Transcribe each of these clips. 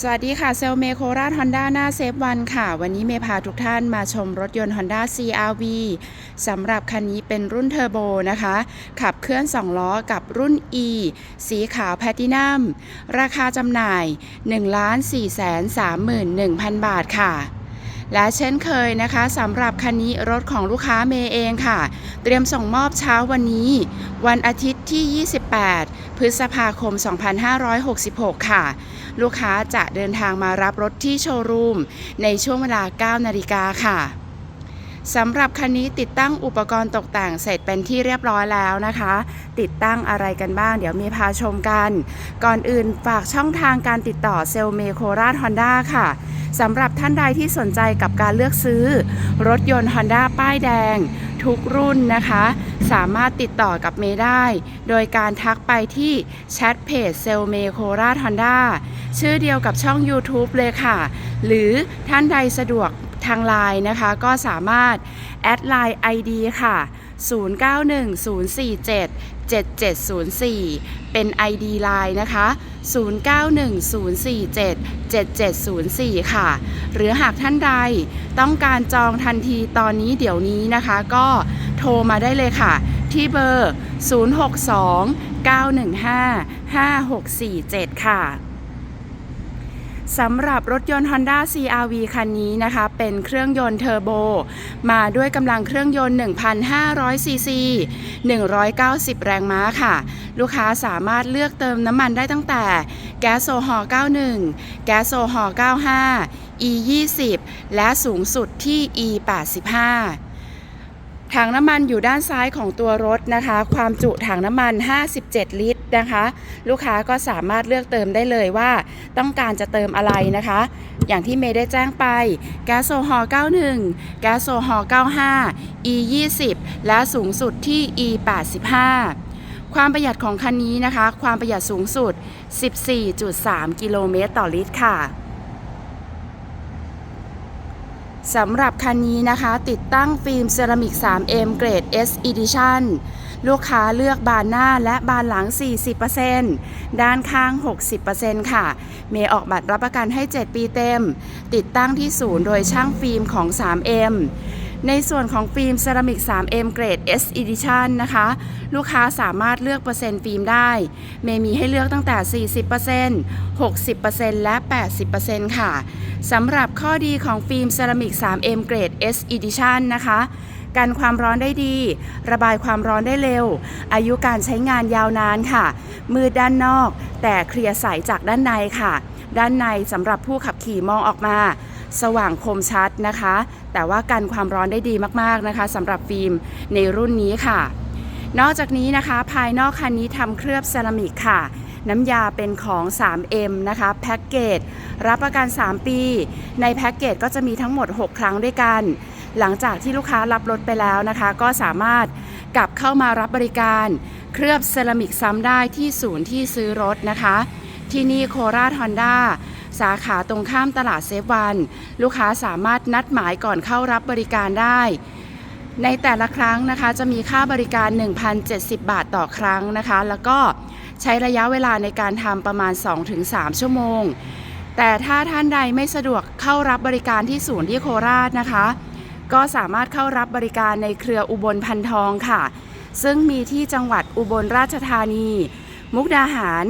สวัสดีค่ะ เซลเมโคราชฮอนด้าหน้าเซฟวันค่ะ วันนี้เมพาทุกท่านมาชมรถยนต์ Honda CRV สำหรับคันนี้เป็นรุ่นเทอร์โบนะคะ ขับเคลื่อน 2 ล้อกับรุ่น E สีขาวแพตินัม ราคาจำหน่าย 1,431,000 บาทค่ะและเช่นเคยนะคะสำหรับคันนี้รถของลูกค้าเมย์เองค่ะ เตรียมส่งมอบเช้าวันนี้ วันอาทิตย์ที่ 28 พฤษภาคม 2566 ค่ะ ลูกค้าจะเดินทางมารับรถที่โชว์รูมในช่วงเวลา 9 นาฬิกาค่ะ สำหรับคันนี้ติดตั้งอุปกรณ์ตกแต่งเสร็จเป็นที่เรียบร้อยแล้วนะคะ ติดตั้งอะไรกันบ้าง เดี๋ยวมีพาชมกัน ก่อนอื่นฝากช่องทางการติดต่อเซลเมโคราชฮอนด้าค่ะสำหรับท่านใดที่สนใจกับการเลือกซื้อ รถยนต์ Honda ป้ายแดง ทุกรุ่นนะคะ สามารถติดต่อกับเมย์ได้ โดยการทักไปที่แชทเพจเซลเมโคราชฮอนด้าชื่อเดียวกับช่อง YouTube เลยค่ะ หรือท่านใดสะดวก ทางไลน์นะคะ ก็สามารถแอดไลน์ ID ค่ะ 0910477704 เป็น ID ไลน์นะคะ 0910477704 ค่ะ หรือหากท่านใดต้องการจองทันทีตอนนี้เดี๋ยวนี้นะคะ ก็โทรมาได้เลยค่ะ ที่เบอร์ 062-915-5647 ค่ะ สำหรับรถยนต์ Honda CRV คันนี้นะคะ เป็นเครื่องยนต์เทอร์โบ มาด้วยกำลังเครื่องยนต์ 1,500 ซีซี 190 แรงม้าค่ะ ลูกค้าสามารถเลือกเติมน้ำมันได้ตั้งแต่ แก๊สโซฮอล์91 แก๊สโซฮอล์95 E 20และสูงสุดที่ E 85ถังน้ำมันอยู่ด้านซ้ายของตัวรถนะคะ ความจุถังน้ำมัน 57 ลิตร นะคะ ลูกค้าก็สามารถเลือกเติมได้เลยว่า ต้องการจะเติมอะไรนะคะ อย่างที่เมย์ได้แจ้งไปแก๊สโซฮอล์91 แก๊สโซฮอล์95 E 20และสูงสุดที่ E 85ความประหยัดของคันนี้นะคะ ความประหยัดสูงสุด 14.3 กิโลเมตรต่อลิตรค่ะสำหรับคันนี้นะคะ ติดตั้งฟิล์มเซรามิก 3M เกรด S Edition ลูกค้าเลือกบานหน้าและบานหลัง 40%ด้านข้าง 60%ค่ะ เมย์ออกบัตรรับประกันให้ 7 ปีเต็ม ติดตั้งที่ศูนย์โดยช่างฟิล์มของ 3M ในส่วนของฟิล์มเซรามิก 3M เกรด S Edition นะคะ ลูกค้าสามารถเลือกเปอร์เซ็นต์ฟิล์มได้ เมย์มีให้เลือกตั้งแต่ 40% 60%และ 80%ค่ะ สำหรับข้อดีของฟิล์มเซรามิก 3M เกรด S Edition นะคะ กันความร้อนได้ดี ระบายความร้อนได้เร็ว อายุการใช้งานยาวนานค่ะ มืดด้านนอก แต่เคลียร์ใสจากด้านในค่ะ ด้านในสำหรับผู้ขับขี่มองออกมา สว่างคมชัดนะคะ แต่ว่ากันความร้อนได้ดีมากๆนะคะสำหรับฟิล์มในรุ่นนี้ค่ะ นอกจากนี้นะคะ ภายนอกคันนี้ทำเคลือบเซรามิกค่ะน้ำยาเป็นของ 3M นะคะแพ็กเกจรับประกัน 3 ปี ในแพ็กเกจก็จะมีทั้งหมด 6 ครั้งด้วยกัน หลังจากที่ลูกค้ารับรถไปแล้วนะคะ ก็สามารถกลับเข้ามารับบริการเคลือบเซรามิกซ้ำได้ที่ศูนย์ที่ซื้อรถนะคะ ที่นี่โคราชฮอนด้าสาขาตรงข้ามตลาดเซฟวัน ลูกค้าสามารถนัดหมายก่อนเข้ารับบริการได้ ในแต่ละครั้งนะคะจะมีค่าบริการ 1,070 บาทต่อครั้งนะคะ แล้วก็ใช้ระยะเวลาในการทำประมาณ 2-3 ชั่วโมง แต่ถ้าท่านใดไม่สะดวกเข้ารับบริการที่ศูนย์ที่โคราชนะคะ ก็สามารถเข้ารับบริการในเครืออุบลพันทองค่ะ ซึ่งมีที่จังหวัดอุบลราชธานี มุกดาหาร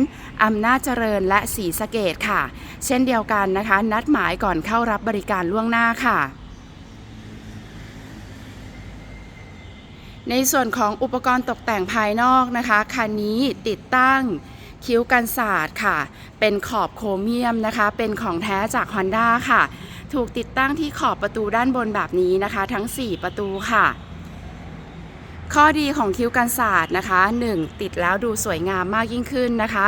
อำนาจเจริญและศรีสะเกดค่ะ เช่นเดียวกันนะคะ นัดหมายก่อนเข้ารับบริการล่วงหน้าค่ะในส่วนของอุปกรณ์ตกแต่งภายนอกนะคะ คันนี้ติดตั้งคิ้วกันศาสตร์ค่ะ เป็นขอบโครเมียมนะคะ เป็นของแท้จาก Honda ค่ะ ถูกติดตั้งที่ขอบประตูด้านบนแบบนี้นะคะ ทั้ง 4 ประตูค่ะ ข้อดีของคิ้วกันศาสตร์นะคะ 1. ติดแล้วดูสวยงามมากยิ่งขึ้นนะคะ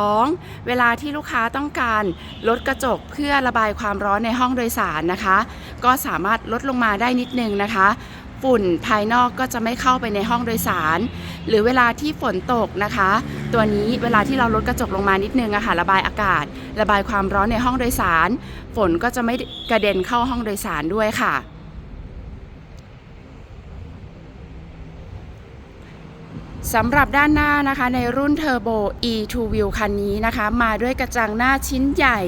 2. เวลาที่ลูกค้าต้องการลดกระจกเพื่อระบายความร้อนในห้องโดยสารนะคะ ก็สามารถลดลงมาได้นิดนึงนะคะ ฝุ่นภายนอกก็จะไม่เข้าไปในห้องโดยสาร หรือเวลาที่ฝนตกนะคะ ตัวนี้เวลาที่เราลดกระจกลงมานิดนึงอะค่ะระบายอากาศ ระบายความร้อนในห้องโดยสาร ฝนก็จะไม่กระเด็นเข้าห้องโดยสารด้วยค่ะสำหรับด้านหน้านะคะในรุ่น Turbo E2 View คันนี้นะคะ มาด้วยกระจังหน้าชิ้นใหญ่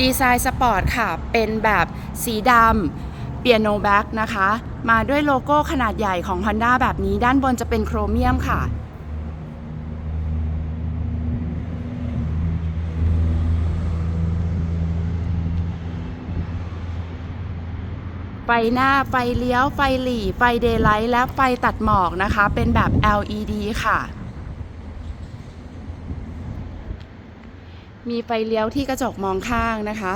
ดีไซน์สปอร์ตค่ะ เป็นแบบสีดำ เปียโนแบ็กนะคะ มาด้วยโลโก้ขนาดใหญ่ของ Honda แบบนี้ ด้านบนจะเป็นโครเมียมค่ะ ไฟหน้า ไฟเลี้ยว ไฟหลีไฟเดย์ไลท์และไฟตัดหมอกนะคะ เป็นแบบ LED ค่ะมีไฟเลี้ยวที่กระจกมองข้างนะคะ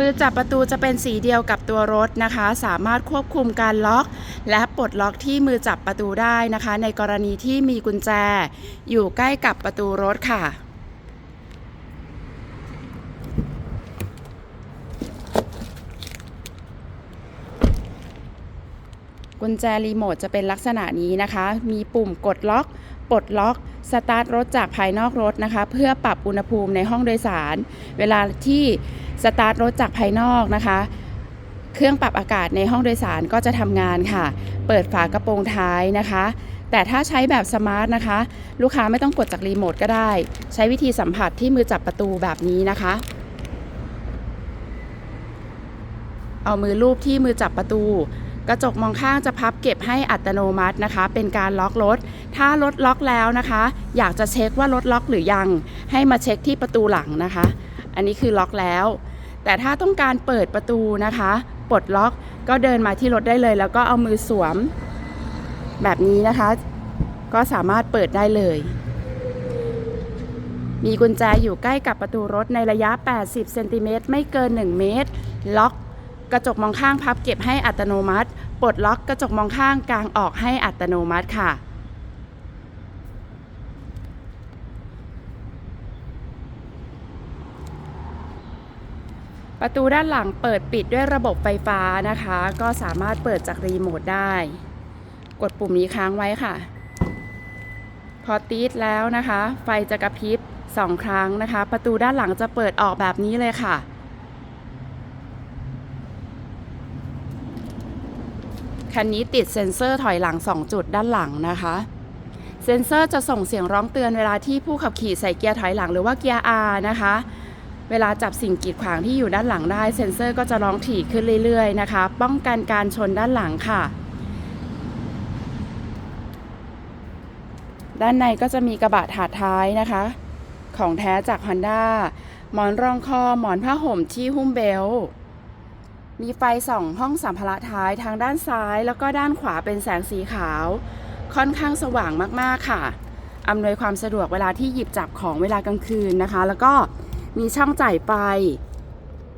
มือจับประตูจะเป็นสีเดียวกับตัวรถนะคะ สามารถควบคุมการล็อก และปลดล็อกที่มือจับประตูได้นะคะ ในกรณีที่มีกุญแจ อยู่ใกล้กับประตูรถค่ะ กุญแจรีโมทจะเป็นลักษณะนี้นะคะ มีปุ่มกดล็อกปลดล็อกสตาร์ทรถจากภายนอกรถนะคะ เพื่อปรับอุณหภูมิในห้องโดยสาร เวลาที่ สตาร์ทรถจากภายนอกนะคะ เครื่องปรับอากาศในห้องโดยสารก็จะทำงานค่ะ เปิดฝากระโปรงท้ายนะคะ แต่ถ้าใช้แบบสมาร์ทนะคะ ลูกค้าไม่ต้องกดจากรีโมทก็ได้ ใช้วิธีสัมผัสที่มือจับประตูแบบนี้นะคะ เอามือลูบที่มือจับประตูกระจกมองข้างจะพับเก็บให้อัตโนมัตินะคะ เป็นการล็อกรถ ถ้ารถล็อกแล้วนะคะ อยากจะเช็คว่ารถล็อกหรือยัง ให้มาเช็คที่ประตูหลังนะคะ อันนี้คือล็อกแล้ว แต่ถ้าต้องการเปิดประตูนะคะ ปลดล็อกก็เดินมาที่รถได้เลย แล้วก็เอามือสวม แบบนี้นะคะ ก็สามารถเปิดได้เลย มีกุญแจอยู่ใกล้กับประตูรถในระยะ 80เซนติเมตรไม่เกิน 1 เมตร ล็อกกระจกมองข้างพับเก็บให้อัตโนมัติ ปลดล็อกกระจกมองข้างกลางออกให้อัตโนมัติค่ะ ประตูด้านหลังเปิดปิดด้วยระบบไฟฟ้านะคะ ก็สามารถเปิดจากรีโมทได้ กดปุ่มนี้ค้างไว้ค่ะ พอตีดแล้วนะคะ ไฟจะกระพริบสองครั้งนะคะ ประตูด้านหลังจะเปิดออกแบบนี้เลยค่ะ คันนี้ติดเซ็นเซอร์ถอยหลัง 2 จุดด้านหลังนะคะ เซ็นเซอร์จะส่งเสียงร้องเตือนเวลาที่ผู้ขับขี่ใส่เกียร์ถอยหลังหรือว่าเกียร์ R นะคะ เวลาจับสิ่งกีดขวางที่อยู่ด้านหลังได้เซ็นเซอร์ก็จะร้องถี่ขึ้นเรื่อยๆนะคะ ป้องกันการชนด้านหลังค่ะ ด้านในก็จะมีกระบะถาดท้ายนะคะ ของแท้จาก Honda หมอนรองคอหมอนผ้าห่มที่หุ้มเบลมีไฟส่องห้องสัมภาระท้ายทางด้านซ้าย แล้วก็ด้านขวาเป็นแสงสีขาว ค่อนข้างสว่างมากๆค่ะอำนวยความสะดวกเวลาที่หยิบจับของเวลากลางคืนนะคะ แล้วก็ มีช่องจ่ายไฟ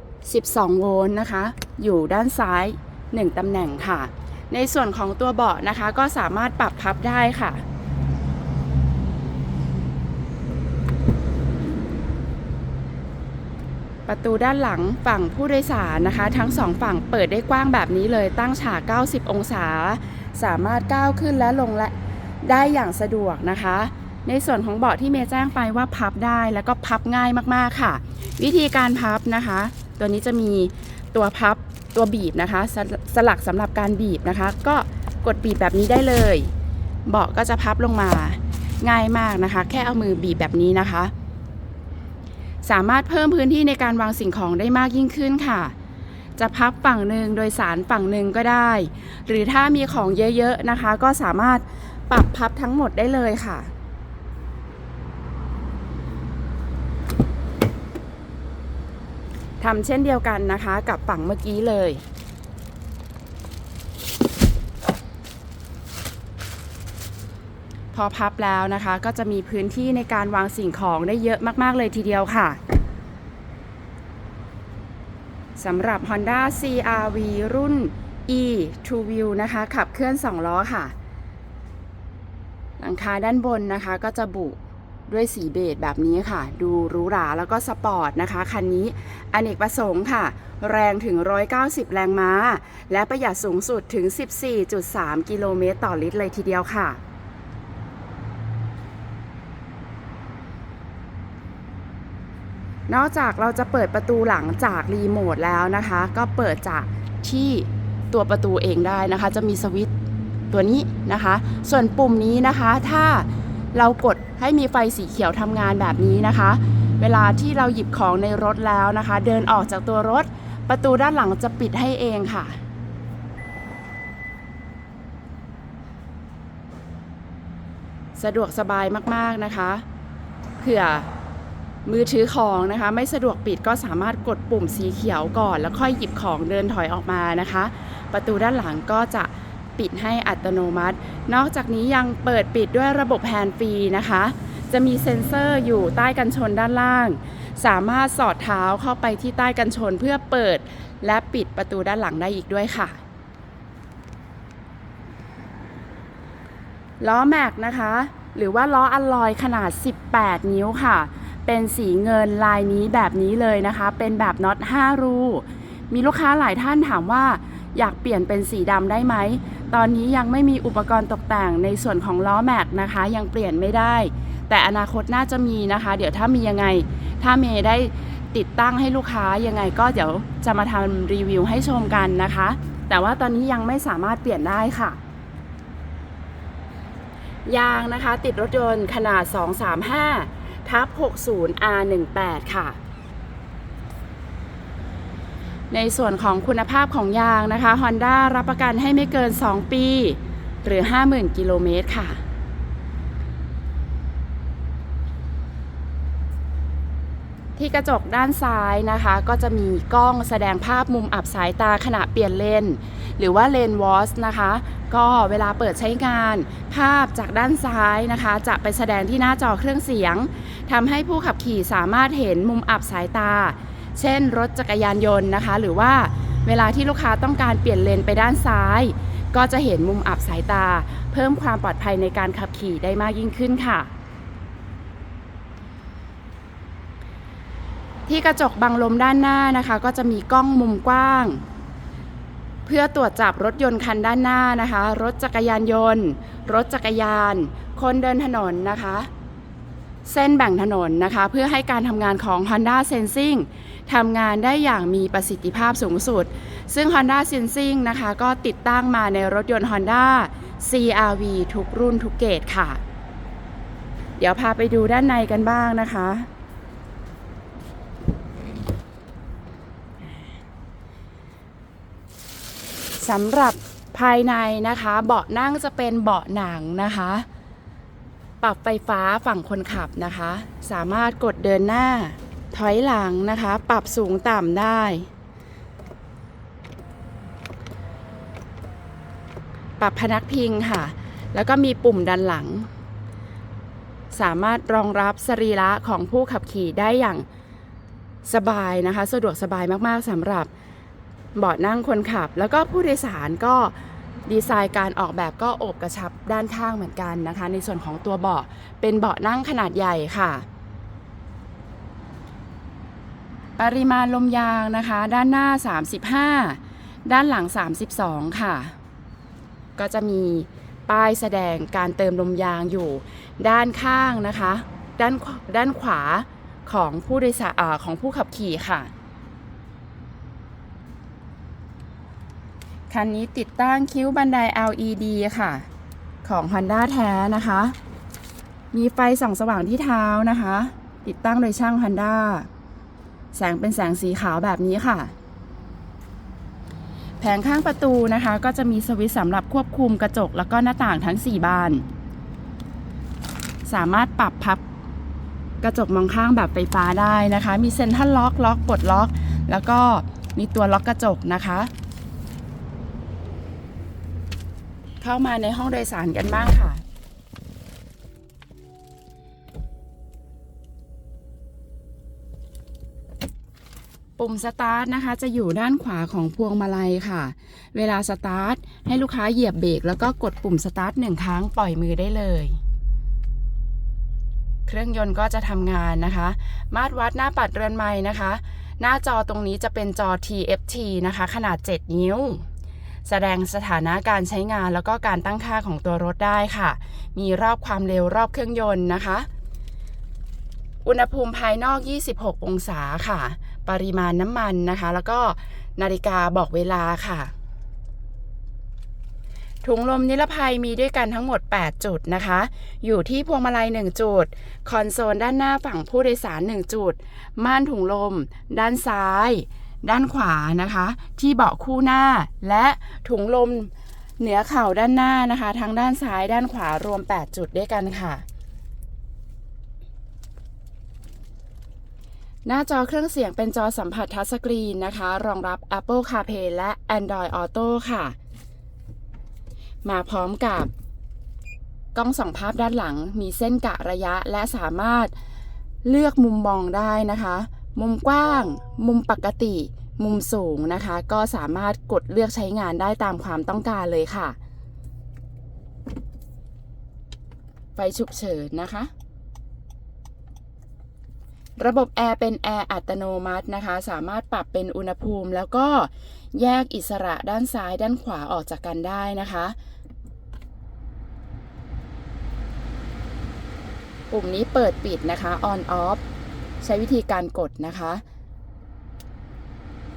12 โวลต์นะคะ อยู่ด้านซ้าย 1 ตำแหน่งค่ะ ในส่วนของตัวเบาะนะคะก็สามารถปรับพับได้ค่ะ ประตูด้านหลังฝั่งผู้โดยสารนะคะ ทั้งสองฝั่งเปิดได้กว้างแบบนี้เลยตั้งฉาก 90 องศา สามารถก้าวขึ้นและลงและได้อย่างสะดวกนะคะ ในส่วนของเบาะที่เมย์แจ้งไปว่าพับได้แล้วก็พับง่ายมากๆค่ะ วิธีการพับนะคะ ตัวนี้จะมีตัวพับตัวบีบนะคะสสลักสำหรับการบีบนะคะ ก็กดบีบแบบนี้ได้เลย เบาะก็จะพับลงมาง่ายมากนะคะ แค่เอามือบีบแบบนี้นะคะ สามารถเพิ่มพื้นที่ในการวางสิ่งของได้มากยิ่งขึ้นค่ะ จะพับฝั่งหนึ่งโดยสารฝั่งหนึ่งก็ได้ หรือถ้ามีของเยอะๆนะคะ ก็สามารถปรับพับทั้งหมดได้เลยค่ะ ทำเช่นเดียวกันนะคะกับฝั่งเมื่อกี้เลย พอพับแล้วนะคะก็จะมีพื้นที่ในการวางสิ่งของได้เยอะมาก ๆ เลยทีเดียวค่ะสำหรับ Honda CRV รุ่น E True View นะคะ ขับเคลื่อน 2 ล้อค่ะ หลังคาด้านบนนะคะก็จะบุ ด้วยสีเบจแบบนี้ค่ะ ดูหรูหราแล้วก็สปอร์ตนะคะ คันนี้อเนกประสงค์ค่ะ แรงถึง 190 แรงม้า และประหยัดสูงสุดถึง 14.3 กิโลเมตรต่อลิตรเลยทีเดียวค่ะนอกจากเราจะเปิดประตูหลังจากรีโมทแล้วนะคะ ก็เปิดจากที่ตัวประตูเองได้นะคะ จะมีสวิตตัวนี้นะคะ ส่วนปุ่มนี้นะคะ ถ้า เรากดให้มีไฟสีเขียวทำงานแบบนี้นะคะ เวลาที่เราหยิบของในรถแล้วนะคะ เดินออกจากตัวรถ ประตูด้านหลังจะปิดให้เองค่ะสะดวกสบายมากๆนะคะ เผื่อมือถือของนะคะ ไม่สะดวกปิดก็สามารถกดปุ่มสีเขียวก่อน แล้วค่อยหยิบของเดินถอยออกมานะคะ ประตูด้านหลังก็จะ ปิดให้อัตโนมัติ นอกจากนี้ยังเปิดปิดด้วยระบบแฮนด์ฟรีนะคะ จะมีเซ็นเซอร์อยู่ใต้กันชนด้านล่าง สามารถสอดเท้าเข้าไปที่ใต้กันชนเพื่อเปิด และปิดประตูด้านหลังได้อีกด้วยค่ะล้อแม็กนะคะ หรือว่าล้ออัลลอยขนาด 18 นิ้วค่ะ เป็นสีเงินลายนี้แบบนี้เลยนะคะ เป็นแบบน็อต5รู มีลูกค้าหลายท่านถามว่า อยากเปลี่ยนเป็นสีดำได้ไหม ตอนนี้ยังไม่มีอุปกรณ์ตกแต่งในส่วนของล้อแม็กนะคะ ยังเปลี่ยนไม่ได้ แต่อนาคตน่าจะมีนะคะ เดี๋ยวถ้ามียังไง ถ้าเมย์ได้ติดตั้งให้ลูกค้ายังไงก็เดี๋ยวจะมาทำรีวิวให้ชมกันนะคะ แต่ว่าตอนนี้ยังไม่สามารถเปลี่ยนได้ค่ะ ยางนะคะติดรถยนต์ขนาด 235ทับ 60 R18 ค่ะ ในส่วนของคุณภาพของยางนะคะ Honda รับประกันให้ไม่เกิน 2 ปี หรือ 50,000 กิโลเมตรค่ะ ที่กระจกด้านซ้ายนะคะ ก็จะมีกล้องแสดงภาพมุมอับสายตาขณะเปลี่ยนเลน หรือว่าเลนวอสนะคะ ก็เวลาเปิดใช้งาน ภาพจากด้านซ้ายนะคะ จะไปแสดงที่หน้าจอเครื่องเสียงทำให้ผู้ขับขี่สามารถเห็นมุมอับสายตา เช่นรถจักรยานยนต์นะคะ หรือว่าเวลาที่ลูกค้าต้องการเปลี่ยนเลนไปด้านซ้าย ก็จะเห็นมุมอับสายตา เพิ่มความปลอดภัยในการขับขี่ได้มากยิ่งขึ้นค่ะ ที่กระจกบังลมด้านหน้านะคะ ก็จะมีกล้องมุมกว้าง เพื่อตรวจจับรถยนต์คันด้านหน้านะคะ รถจักรยานยนต์ รถจักรยาน คนเดินถนนนะคะ เส้นแบ่งถนนนะคะ เพื่อให้การทำงานของ Honda Sensing ทำงานได้อย่างมีประสิทธิภาพสูงสุด ซึ่ง Honda Sensing นะคะก็ติดตั้งมาในรถยนต์ Honda CRV ทุกรุ่นทุกเกรดค่ะ เดี๋ยวพาไปดูด้านในกันบ้างนะคะ สำหรับภายในนะคะ เบาะนั่งจะเป็นเบาะหนังนะคะ ปรับไฟฟ้าฝั่งคนขับนะคะ สามารถกดเดินหน้า ถอยหลังนะคะ ปรับสูงต่ำได้ ปรับพนักพิงค่ะ แล้วก็มีปุ่มดันหลัง สามารถรองรับสรีระของผู้ขับขี่ได้อย่างสบายนะคะ สะดวกสบายมากๆสำหรับเบาะนั่งคนขับ แล้วก็ผู้โดยสารก็ ดีไซน์การออกแบบก็โอบกระชับด้านข้างเหมือนกันนะคะ ในส่วนของตัวเบาะเป็นเบาะนั่งขนาดใหญ่ค่ะ ปริมาณลมยางนะคะ ด้านหน้า 35 ด้านหลัง 32 ค่ะ ก็จะมีป้ายแสดงการเติมลมยางอยู่ด้านข้างนะคะ ด้านด้านขวาของผู้โดยสารของผู้ขับขี่ค่ะ คันนี้ติดตั้งคิ้วบันได LED ค่ะ ของ Honda แท้นะคะ มีไฟส่องสว่างที่เท้านะคะ ติดตั้งโดยช่าง Honda แสงเป็นแสงสีขาวแบบนี้ค่ะ แผงข้างประตูนะคะ ก็จะมีสวิตช์สำหรับควบคุมกระจกแล้วก็หน้าต่างทั้ง 4 บาน สามารถปรับพับกระจกมองข้างแบบไฟฟ้าได้นะคะ มีเซ็นทรัลล็อกล็อกปลดล็อก แล้วก็มีตัวล็อกกระจกนะคะ เข้ามาในห้องโดยสารกันบ้างค่ะ ปุ่มสตาร์ทนะคะ จะอยู่ด้านขวาของพวงมาลัยค่ะ เวลาสตาร์ทให้ลูกค้าเหยียบเบรกแล้วก็กดปุ่มสตาร์ทหนึ่งครั้งปล่อยมือได้เลยเครื่องยนต์ก็จะทำงานนะคะ มาตรวัดหน้าปัดเรือนไม้นะคะ หน้าจอตรงนี้จะเป็นจอ TFT นะคะ ขนาด 7 นิ้ว แสดงสถานะการใช้งานแล้วก็การตั้งค่าของตัวรถได้ค่ะ มีรอบความเร็วรอบเครื่องยนต์นะคะ อุณหภูมิภายนอก 26 องศาค่ะ ปริมาณน้ำมันนะคะ แล้วก็นาฬิกาบอกเวลาค่ะถุงลมนิรภัยมีด้วยกันทั้งหมด 8 จุดนะคะ อยู่ที่พวงมาลัย 1 จุด คอนโซลด้านหน้าฝั่งผู้โดยสาร 1 จุด ม่านถุงลม ด้านซ้าย ด้านขวานะคะ ที่เบาะคู่หน้าและถุงลมเหนือเข่าด้านหน้านะคะทั้งด้านซ้ายด้านขวารวม 8 จุดด้วยกันค่ะ หน้าจอเครื่องเสียงเป็นจอสัมผัสทัชสกรีนนะคะ รองรับ Apple CarPlay และ Android Auto ค่ะ มาพร้อมกับกล้องส่องภาพด้านหลัง มีเส้นกะระยะและสามารถเลือกมุมมองได้นะคะ มุมกว้าง มุมปกติ มุมสูงนะคะ ก็สามารถกดเลือกใช้งานได้ตามความต้องการเลยค่ะ ไฟฉุกเฉินนะคะ ระบบแอร์เป็นแอร์อัตโนมัตินะคะ สามารถปรับเป็นอุณหภูมิ แล้วก็แยกอิสระด้านซ้ายด้านขวาออกจากกันได้นะคะปุ่มนี้เปิดปิดนะคะ on off ใช้วิธีการกดนะคะ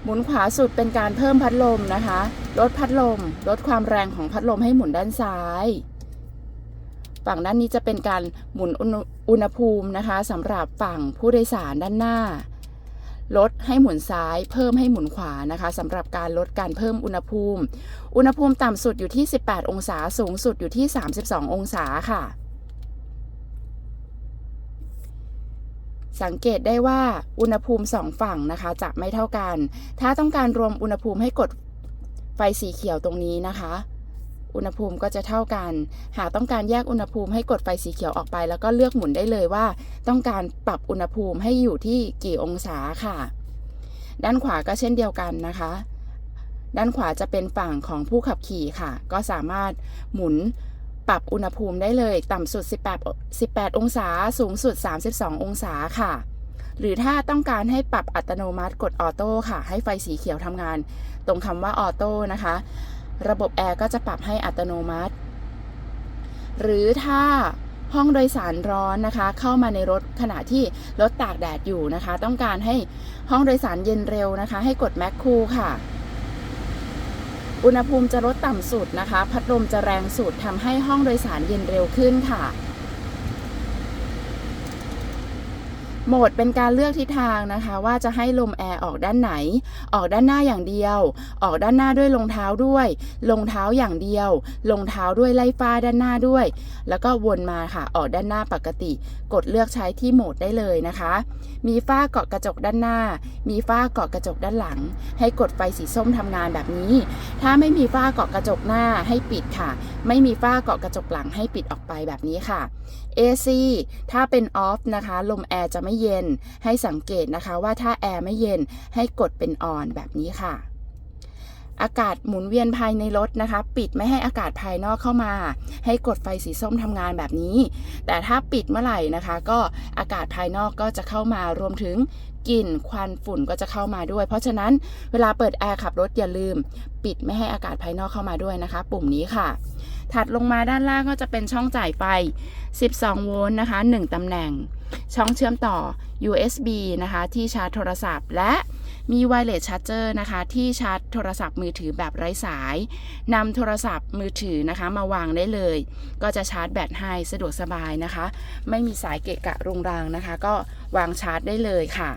หมุนขวาสุดเป็นการเพิ่มพัดลมนะคะ ลดพัดลม ลดความแรงของพัดลมให้หมุนด้านซ้าย ฝั่งด้านนี้จะเป็นการหมุนอุณหภูมินะคะสำหรับฝั่งผู้โดยสารด้านหน้า ลดให้หมุนซ้าย เพิ่มให้หมุนขวานะคะสำหรับการลดการเพิ่มอุณหภูมิ อุณหภูมิต่ำสุดอยู่ที่ 18 องศา สูงสุดอยู่ที่ 32 องศาค่ะ สังเกตได้ว่าอุณหภูมิสองฝั่งนะคะจะไม่เท่ากัน ถ้าต้องการรวมอุณหภูมิให้กดไฟสีเขียวตรงนี้นะคะ อุณหภูมิก็จะเท่ากัน หากต้องการแยกอุณหภูมิให้กดไฟสีเขียวออกไป แล้วก็เลือกหมุนได้เลยว่า ต้องการปรับอุณหภูมิให้อยู่ที่กี่องศาค่ะ ด้านขวาก็เช่นเดียวกันนะคะ ด้านขวาจะเป็นฝั่งของผู้ขับขี่ค่ะ ก็สามารถหมุน ปรับอุณหภูมิได้เลย ต่ำสุด 18 18 องศา สูงสุด 32 องศาค่ะ หรือถ้าต้องการให้ปรับอัตโนมัติกดออโต้ค่ะ ให้ไฟสีเขียวทำงาน ตรงคำว่าออโต้นะคะ ระบบแอร์ก็จะปรับให้อัตโนมัติ หรือถ้าห้องโดยสารร้อนนะคะ เข้ามาในรถขณะที่รถตากแดดอยู่นะคะ ต้องการให้ห้องโดยสารเย็นเร็วนะคะ ให้กดแมคคูลค่ะ อุณหภูมิจะลดต่ำสุดนะคะ พัดลมจะแรงสุดทำให้ห้องโดยสารเย็นเร็วขึ้นค่ะ โหมดเป็นการเลือกทิศทางนะคะ ว่าจะให้ลมแอร์ออกด้านไหน ออกด้านหน้าอย่างเดียว ออกด้านหน้าด้วยรองเท้าด้วยรองเท้าอย่างเดียวรองเท้าด้วยไล่ฟ้าด้านหน้าด้วย แล้วก็วนมาค่ะออกด้านหน้าปกติ กดเลือกใช้ที่โหมดได้เลยนะคะ มีฝ้าเกาะกระจกด้านหน้า มีฝ้าเกาะกระจกด้านหลัง ให้กดไฟสีส้มทำงานแบบนี้ ถ้าไม่มีฝ้าเกาะกระจกหน้าให้ปิดค่ะ ไม่มีฝ้าเกาะกระจกหลังให้ปิดออกไปแบบนี้ค่ะ AC ถ้าเป็นออฟนะคะ ลมแอร์จะไม่เย็น ให้สังเกตนะคะว่าถ้าแอร์ไม่เย็นให้กดเป็นออนแบบนี้ค่ะ อากาศหมุนเวียนภายในรถนะคะ ปิดไม่ให้อากาศภายนอกเข้ามา ให้กดไฟสีส้มทำงานแบบนี้ แต่ถ้าปิดเมื่อไหร่นะคะ ก็อากาศภายนอกก็จะเข้ามารวมถึงกลิ่นควันฝุ่นก็จะเข้ามาด้วย เพราะฉะนั้นเวลาเปิดแอร์ขับรถอย่าลืม ปิดไม่ให้อากาศภายนอกเข้ามาด้วยนะคะ ปุ่มนี้ค่ะ ถัดลงมาด้านล่างก็จะเป็นช่องจ่ายไฟ 12 โวลต์นะคะ 1 ตำแหน่ง ช่องเชื่อมต่อ USB นะคะ ที่ชาร์จโทรศัพท์ และมี Wireless Charger นะคะ ที่ชาร์จโทรศัพท์มือถือแบบไร้สายนำโทรศัพท์มือถือนะคะ มาวางได้เลย ก็จะชาร์จแบตให้สะดวกสบายนะคะ ไม่มีสายเกะกะรุงรังนะคะ ก็วางชาร์จได้เลยค่ะ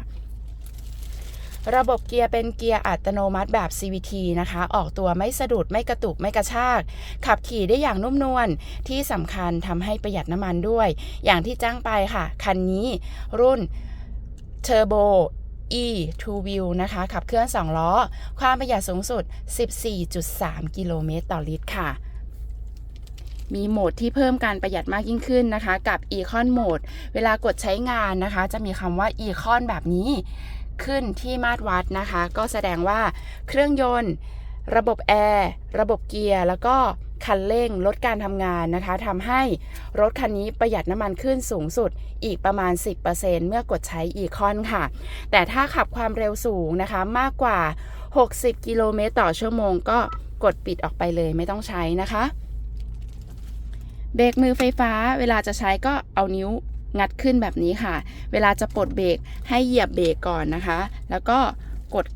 ระบบเกียร์เป็นเกียร์อัตโนมัติแบบ CVT นะคะ ออกตัวไม่สะดุดไม่กระตุกไม่กระชาก ขับขี่ได้อย่างนุ่มนวลที่สำคัญทำให้ประหยัดน้ำมันด้วย อย่างที่จ้างไปค่ะ คันนี้รุ่น Turbo E 2 Wheel นะคะ ขับเคลื่อน 2 ล้อ ความประหยัดสูงสุด 14.3 กิโลเมตรต่อลิตรค่ะมีโหมดที่เพิ่มการประหยัดมากยิ่งขึ้นนะคะ กับ Econ Mode เวลากดใช้งานนะคะ จะมีคำว่า Econ แบบนี้ ขึ้นที่มาตรวัดนะคะ ก็แสดงว่าเครื่องยนต์ ระบบแอร์ระบบเกียร์ แล้วก็คันเร่งลดการทำงานนะคะทำให้รถคันนี้ประหยัดน้ำมันขึ้นสูงสุดอีกประมาณ 10%เมื่อกดใช้อีคอนค่ะ แต่ถ้าขับความเร็วสูงนะคะมากกว่า 60 กิโลเมตรต่อชั่วโมง ก็กดปิดออกไปเลยไม่ต้องใช้นะคะ เบรกมือไฟฟ้าเวลาจะใช้ก็เอานิ้ว งัดขึ้นแบบนี้ค่ะ เวลาจะปลดเบรกให้เหยียบเบรกก่อนนะคะ แล้วก็กด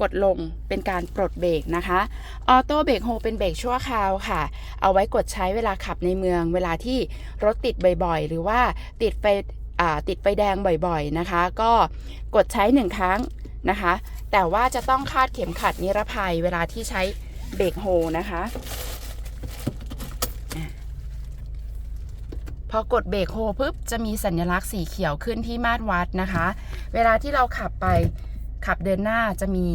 กดลงเป็นการปลดเบรกนะคะออโต้เบรกโฮเป็นเบรกชั่วคราวค่ะ เอาไว้กดใช้เวลาขับในเมือง เวลาที่รถติดบ่อยๆ หรือว่าติดไฟติดไฟแดงบ่อยๆนะคะ ก็กดใช้หนึ่งครั้งนะคะ แต่ว่าจะต้องคาดเข็มขัดนิรภัยเวลาที่ใช้เบรกโฮนะคะอะ พอกดเบรกโฮปุ๊บจะมีสัญลักษณ์สีเขียวขึ้นที่มาตรวัดนะคะ เวลาที่เราขับไปขับเดินหน้าจะมี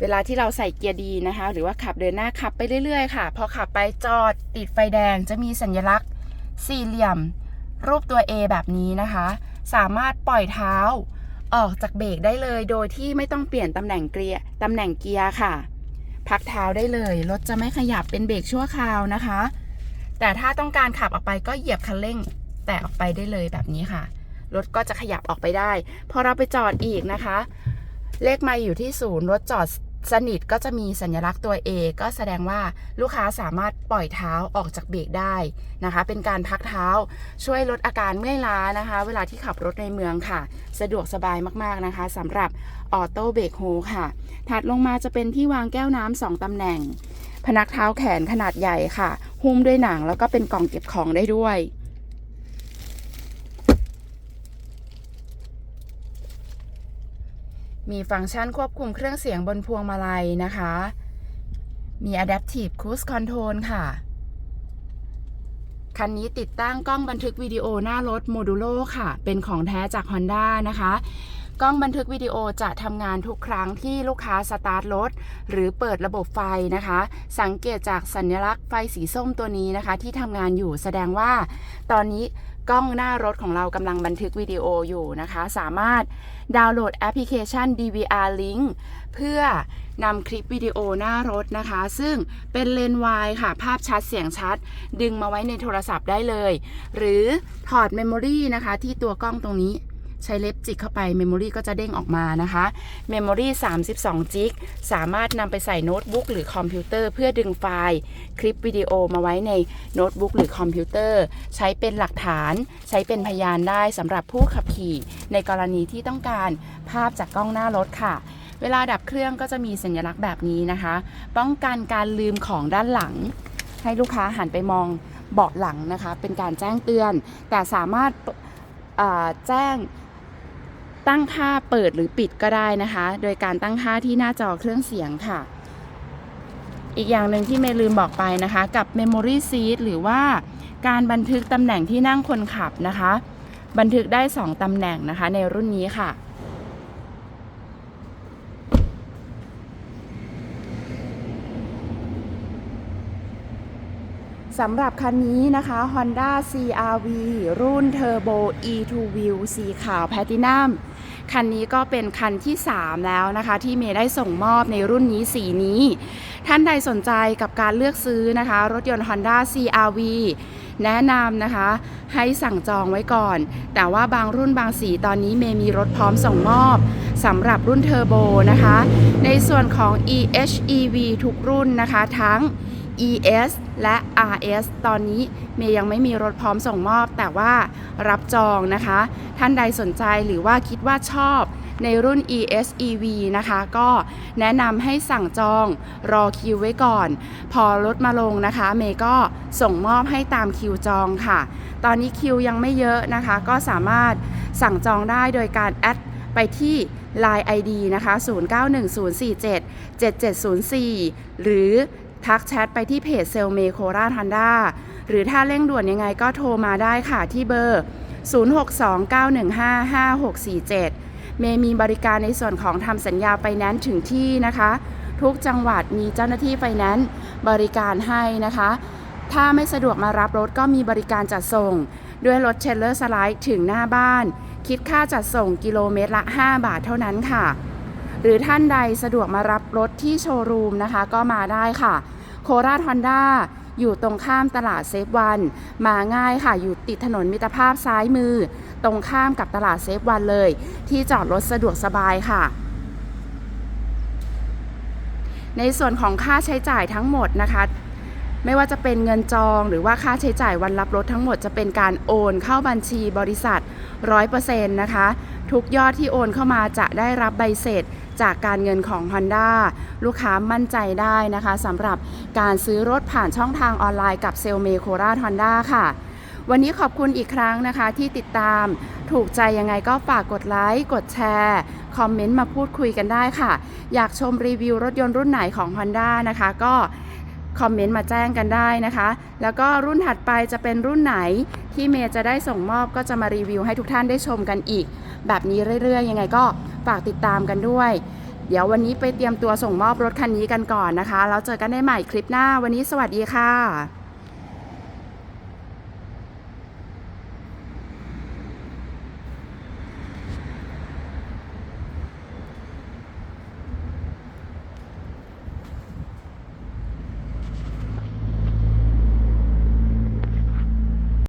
เวลาที่เราใส่เกียร์ดีนะคะ หรือว่าขับเดินหน้าขับไปเรื่อยๆค่ะ พอขับไปจอดติดไฟแดงจะมีสัญลักษณ์สี่เหลี่ยม รูปตัว A แบบนี้นะคะ สามารถปล่อยเท้าออกจากเบรกได้เลย โดยที่ไม่ต้องเปลี่ยนตำแหน่งเกียร์ตำแหน่งเกียร์ค่ะ พักเท้าได้เลยรถจะไม่ขยับเป็นเบรกชั่วคราวนะคะ แต่ถ้าต้องการขับออกไปก็เหยียบคันเร่ง แตะออกไปได้เลยแบบนี้ค่ะ รถก็จะขยับออกไปได้ พอเราไปจอดอีกนะคะ เลขไมาอยู่ที่ศูนย์รถจอดสนิทก็จะมีสัญลักษณ์ตัว A ก็แสดงว่าลูกค้าสามารถปล่อยเท้าออกจากเบรกได้นะคะ เป็นการพักเท้าช่วยลดอาการเมื่อยล้านะคะ เวลาที่ขับรถในเมืองค่ะ สะดวกสบายมากๆนะคะสำหรับออโต้เบรกโฮค่ะ ถัดลงมาจะเป็นที่วางแก้วน้ำสองตำแหน่ง พนักเท้าแขนขนาดใหญ่ค่ะ หุ้มด้วยหนังแล้วก็เป็นกล่องเก็บของได้ด้วย มีฟังก์ชันควบคุมเครื่องเสียงบนพวงมาลัยนะคะ มี Adaptive Cruise Control ค่ะ คันนี้ติดตั้งกล้องบันทึกวิดีโอหน้ารถโมดูโลค่ะ เป็นของแท้จาก Honda นะคะ กล้องบันทึกวิดีโอจะทำงานทุกครั้งที่ลูกค้าสตาร์ทรถหรือเปิดระบบไฟนะคะ สังเกตจากสัญลักษณ์ไฟสีส้มตัวนี้นะคะ ที่ทำงานอยู่แสดงว่า ตอนนี้กล้องหน้ารถของเรากำลังบันทึกวิดีโออยู่นะคะ สามารถดาวน์โหลดแอปพลิเคชัน DVR Link เพื่อนำคลิปวิดีโอหน้ารถนะคะ ซึ่งเป็นเลนส์วายค่ะ ภาพชัดเสียงชัด ดึงมาไว้ในโทรศัพท์ได้เลย หรือถอดเมมโมรีนะคะ ที่ตัวกล้องตรงนี้ ใช้เล็บจิกเข้าไปเมมโมรีก็จะเด้งออกมานะคะเมมโมรี32จิกสามารถนำไปใส่โน้ตบุ๊กหรือคอมพิวเตอร์ เพื่อดึงไฟล์คลิปวิดีโอมาไว้ในโน้ตบุ๊กหรือคอมพิวเตอร์ ใช้เป็นหลักฐาน ใช้เป็นพยานได้สำหรับผู้ขับขี่ในกรณีที่ต้องการภาพจากกล้องหน้ารถค่ะเวลาดับเครื่องก็จะมีสัญลักษณ์แบบนี้นะคะ ป้องกันการลืมของด้านหลัง ให้ลูกค้าหันไปมองเบาะหลังนะคะ เป็นการแจ้งเตือน แต่สามารถาแจ้ง ตั้งค่าเปิดหรือปิดก็ได้นะคะ โดยการตั้งค่าที่หน้าจอเครื่องเสียงค่ะ อีกอย่างหนึ่งที่เมย์ลืมบอกไปนะคะ กับ Memory Seat หรือว่าการบันทึกตำแหน่งที่นั่งคนขับนะคะ บันทึกได้ 2ตำแหน่งนะคะในรุ่นนี้ค่ะสำหรับคันนี้นะคะ Honda CRV รุ่น Turbo E2 Wheel สีขาวแพทินัม คันนี้ก็เป็นคันที่ 3 แล้วนะคะ ที่เมย์ได้ส่งมอบในรุ่นนี้สีนี้ ท่านใดสนใจกับการเลือกซื้อนะคะ รถยนต์ Honda CRV แนะนำนะคะ ให้สั่งจองไว้ก่อน แต่ว่าบางรุ่นบางสีตอนนี้เมย์มีรถพร้อมส่งมอบสำหรับรุ่นเทอร์โบนะคะ ในส่วนของ EHEV ทุกรุ่นนะคะทั้ง ES และ RS ตอนนี้เมย์ยังไม่มีรถพร้อมส่งมอบ แต่ว่ารับจองนะคะ ท่านใดสนใจหรือว่าคิดว่าชอบในรุ่น ES EV นะคะ ก็แนะนำให้สั่งจองรอคิวไว้ก่อน พอรถมาลงนะคะ เมย์ก็ส่งมอบให้ตามคิวจองค่ะ ตอนนี้คิวยังไม่เยอะนะคะ ก็สามารถสั่งจองได้โดยการแอดไปที่ Line ID นะคะ 0910477704 หรือ ทักแชทไปที่เพจเซลเมโคราทันดาหรือถ้าเร่งด่วนยังไงก็โทรมาได้ค่ะที่เบอร์ 0629155647 เมย์มีบริการในส่วนของทำสัญญาไฟแนนซ์ถึงที่นะคะ ทุกจังหวัดมีเจ้าหน้าที่ไฟแนนซ์บริการให้นะคะ ถ้าไม่สะดวกมารับรถก็มีบริการจัดส่ง ด้วยรถเชลเลอร์สไลด์ถึงหน้าบ้าน คิดค่าจัดส่งกิโลเมตรละ 5 บาทเท่านั้นค่ะ หรือท่านใดสะดวกมารับรถที่โชว์รูมนะคะ ก็มาได้ค่ะ โคราชฮอนด้าอยู่ตรงข้ามตลาดเซฟวัน มาง่ายค่ะอยู่ติดถนนมิตรภาพซ้ายมือ ตรงข้ามกับตลาดเซฟวันเลย ที่จอดรถสะดวกสบายค่ะในส่วนของค่าใช้จ่ายทั้งหมดนะคะ ไม่ว่าจะเป็นเงินจองหรือว่าค่าใช้จ่ายวันรับรถทั้งหมดจะเป็นการโอนเข้าบัญชีบริษัท 100%นะคะ ทุกยอดที่โอนเข้ามาจะได้รับใบเสร็จ จากการเงินของ Honda ลูกค้ามั่นใจได้นะคะสำหรับการซื้อรถผ่านช่องทางออนไลน์กับเซลเมโคราช Honda ค่ะวันนี้ขอบคุณอีกครั้งนะคะที่ติดตาม ถูกใจยังไงก็ฝากกดไลค์ กดแชร์ คอมเมนต์มาพูดคุยกันได้ค่ะ อยากชมรีวิวรถยนต์รุ่นไหนของ Honda นะคะ ก็คอมเมนต์มาแจ้งกันได้นะคะ แล้วก็รุ่นถัดไปจะเป็นรุ่นไหนที่เมย์จะได้ส่งมอบก็จะมารีวิวให้ทุกท่านได้ชมกันอีก แบบนี้เรื่อยๆ ยังไงก็ ฝากติดตามกันด้วย เดี๋ยววันนี้ไปเตรียมตัวส่งมอบรถคันนี้กันก่อนนะคะ แล้วเจอกันได้ใหม่คลิปหน้า วันนี้สวัสดีค่ะ